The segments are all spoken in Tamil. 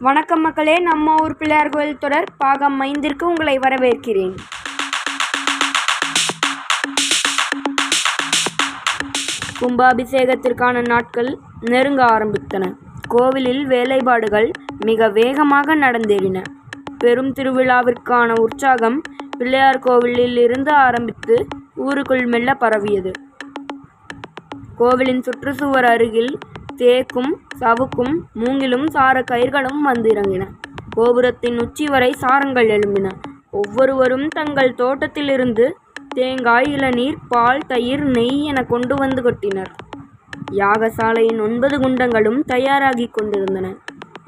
வணக்கம் மக்களே நம்ம ஊர் பிள்ளையார் கோயில் தொடர் பாகம் ஐந்திற்கு உங்களை வரவேற்கிறேன். கும்பாபிஷேகத்திற்கான நாட்கள் நெருங்க ஆரம்பித்தன. கோவிலில் வேலைப்பாடுகள் மிக வேகமாக நடந்தேறின. பெரும் திருவிழாவிற்கான உற்சாகம் பிள்ளையார் கோவிலில் இருந்து ஆரம்பித்து ஊருக்குள் மெல்ல பரவியது. கோவிலின் சுற்றுச்சுவர் அருகில் தேக்கும் சவுக்கும் மூங்கிலும் சார கயிர்களும் வந்து இறங்கின. கோபுரத்தின் உச்சி வரை சாரங்கள் எழும்பின. ஒவ்வொருவரும் தங்கள் தோட்டத்திலிருந்து தேங்காய் இளநீர் பால் தயிர் நெய் என கொண்டு வந்து கொட்டினர். யாகசாலையின் ஒன்பது குண்டங்களும் தயாராகிக் கொண்டிருந்தன.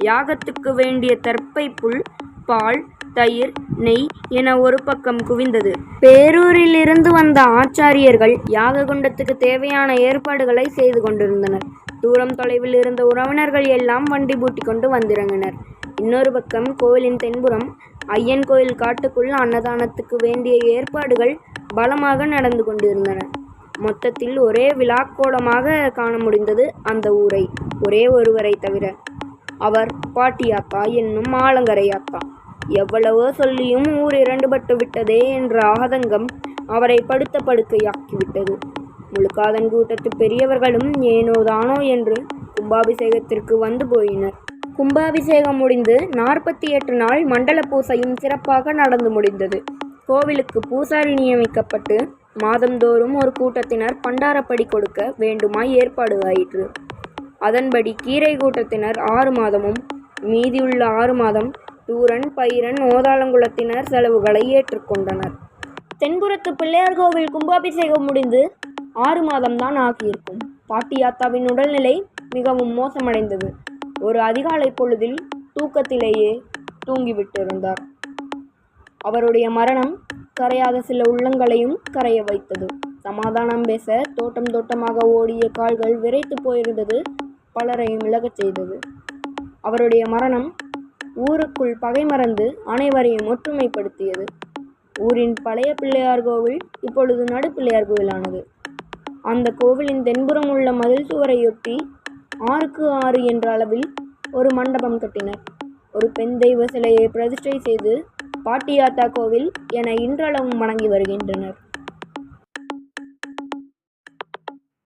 யாகத்துக்கு வேண்டிய தற்பை புல் பால் தயிர் நெய் என ஒரு பக்கம் குவிந்தது. பேரூரிலிருந்து வந்த ஆச்சாரியர்கள் யாக குண்டத்துக்கு தேவையான ஏற்பாடுகளை செய்து கொண்டிருந்தனர். தூரம் தொலைவில் இருந்த உறவினர்கள் எல்லாம் வண்டி பூட்டி கொண்டு வந்திறங்கினர். இன்னொரு பக்கம் கோவிலின் தென்புறம் ஐயன் கோயில் காட்டுக்குள் அன்னதானத்துக்கு வேண்டிய ஏற்பாடுகள் பலமாக நடந்து கொண்டிருந்தன. மொத்தத்தில் ஒரே விழாக்கோலமாக காண முடிந்தது அந்த ஊரை ஒரே ஒருவரை தவிர. அவர் பாட்டியாத்தா என்னும் ஆலங்கரையாத்தா. எவ்வளவோ சொல்லியும் ஊர் இரண்டுபட்டு விட்டதே என்ற ஆதங்கம் அவரை படுத்த படுக்கையாக்கிவிட்டது முழுக்காதன் கூட்டத்து பெரியவர்களும் ஏனோ தானோ என்று கும்பாபிஷேகத்திற்கு வந்து போயினர். கும்பாபிஷேகம் முடிந்து நாற்பத்தி எட்டு நாள் மண்டல பூசையும் சிறப்பாக நடந்து முடிந்தது. கோவிலுக்கு பூசாரி நியமிக்கப்பட்டு மாதந்தோறும் ஒரு கூட்டத்தினர் பண்டாரப்படி கொடுக்க வேண்டுமாய் ஏற்பாடு ஆயிற்று. அதன்படி கீரை கூட்டத்தினர் ஆறு மாதமும் மீதியுள்ள ஆறு மாதம் டூரன் பயிரன் ஓதாளங்குளத்தினர் செலவுகளை ஏற்றுக்கொண்டனர். தென்புறத்து பிள்ளையார் கோவில் கும்பாபிஷேகம் முடிந்து ஆறு மாதம்தான் ஆகியிருக்கும். பாட்டியாத்தாவின் உடல்நிலை மிகவும் மோசமடைந்தது. ஒரு அதிகாலை பொழுதில் தூக்கத்திலேயே தூங்கிவிட்டிருந்தார். அவருடைய மரணம் கரையாத சில உள்ளங்களையும் கரைய வைத்தது. சமாதானம் பேச தோட்டம் தோட்டமாக ஓடிய கால்கள் விரைத்து போயிருந்தது. பலரையும் விலகச் செய்தது. அவருடைய மரணம் ஊருக்குள் பகை மறந்து அனைவரையும் ஒற்றுமைப்படுத்தியது. ஊரின் பழைய பிள்ளையார் கோவில் இப்பொழுது நடுப்பிள்ளையார் கோவிலானது. அந்த கோவிலின் தென்புறம் உள்ள மதில் சுவரையொட்டி ஆறுக்கு ஆறு என்ற அளவில் ஒரு மண்டபம் கட்டினர். ஒரு பெண் தெய்வ சிலையை பிரதிஷ்டை செய்து பாட்டியாத்தா கோவில் என இன்றளவும் வணங்கி வருகின்றனர்.